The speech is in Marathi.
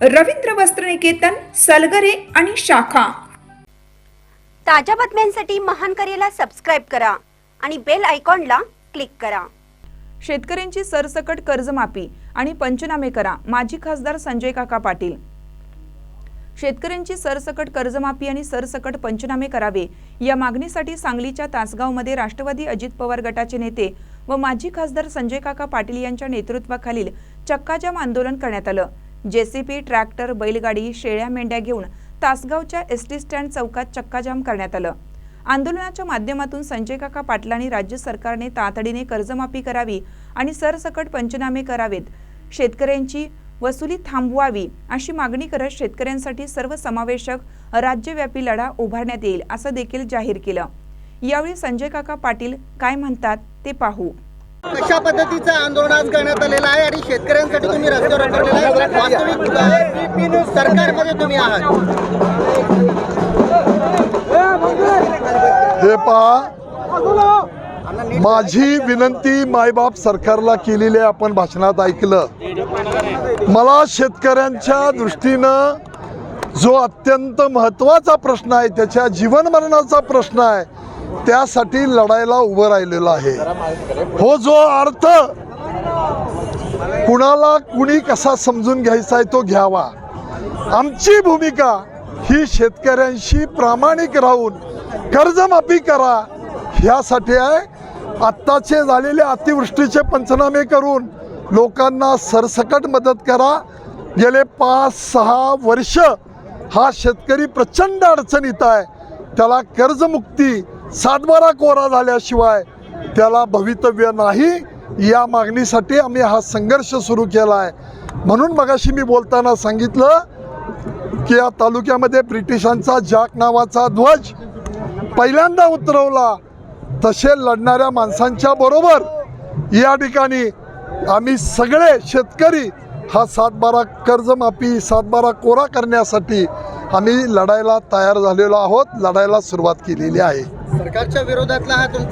रवींद्र वस्त्रनिकेतन सलगरे आणि शाखा. ताज्या बातम्यांसाठी महान करेला सबस्क्राईब करा आणि बेल आयकॉनला क्लिक करा. शेतकऱ्यांची सरसकट कर्जमाफी आणि पंचनामे करा माजी खासदार संजय काका पाटील. शेतकऱ्यांची सरसकट कर्जमाफी आणि सरसकट पंचनामे करावे या मागणीसाठी सांगलीच्या तासगावमध्ये राष्ट्रवादी अजित पवार गटाचे नेते व माजी खासदार संजय काका पाटील यांच्या नेतृत्वाखालील चक्काजाम आंदोलन करण्यात आलं. जेसीपी ट्रॅक्टर बैलगाडी शेळ्या मेंढ्या घेऊन तासगावच्या एस टी स्टँड चौकात चक्काजाम करण्यात आलं. आंदोलनाच्या माध्यमातून संजय काका पाटलांनी राज्य सरकारने तातडीने कर्जमाफी करावी आणि सरसकट पंचनामे करावेत. शेतकऱ्यांची वसुली थांबवावी अशी मागणी करत शेतकऱ्यांसाठी सर्वसमावेशक राज्यव्यापी लढा उभारण्यात येईल असं देखील जाहीर केलं. यावेळी संजय काका पाटील काय म्हणतात ते पाहू. अशा पद्धतीचं आंदोलन आज करण्यात आलेलं आहे आणि शेतकऱ्यांसाठी तुम्ही रस्त्यावर उतरलेला आहे? वास्तविक सरकारमध्ये तुम्ही आहात. हे पहा माझी विनंती मायबाप सरकारला केलेली आहे आपण भाषणात ऐकलं. मला शेतकऱ्यांच्या दृष्टीनं जो अत्यंत महत्त्वाचा प्रश्न आहे त्याच्या जीवनमरणाचा प्रश्न आहे त्यासाठी लढायला उभं राहिलेलं आहे. हो जो अर्थ कुणाला कुणी कसा समजून घ्यायचा आहे तो घ्यावा. आमची भूमिका ही शेतकऱ्यांशी प्रामाणिक राहून कर्जमाफी करा ह्यासाठी आहे. आत्ताचे झालेले अतिवृष्टीचे पंचनामे करून लोकांना सरसकट मदत करा. गेले पाच सहा वर्ष हा शेतकरी प्रचंड अडचणीत आहे. त्याला कर्जमुक्ती सातबारा कोरा झाल्याशिवाय त्याला भवितव्य नाही. या मागणीसाठी आम्ही हा संघर्ष सुरू केला आहे. म्हणून मगाशी मी बोलताना सांगितलं की या तालुक्यामध्ये ब्रिटिशांचा जॅक नावाचा ध्वज पहिल्यांदा उतरवला. तसे लढणाऱ्या माणसांच्या बरोबर या ठिकाणी आम्ही सगळे शेतकरी हा सातबारा कर्जमाफी सातबारा कोरा करण्यासाठी आम्ही लढायला तयार झालेलो आहोत लढायला सुरुवात केलेली आहे. सरकारच्या विरोधातला हा तुमचा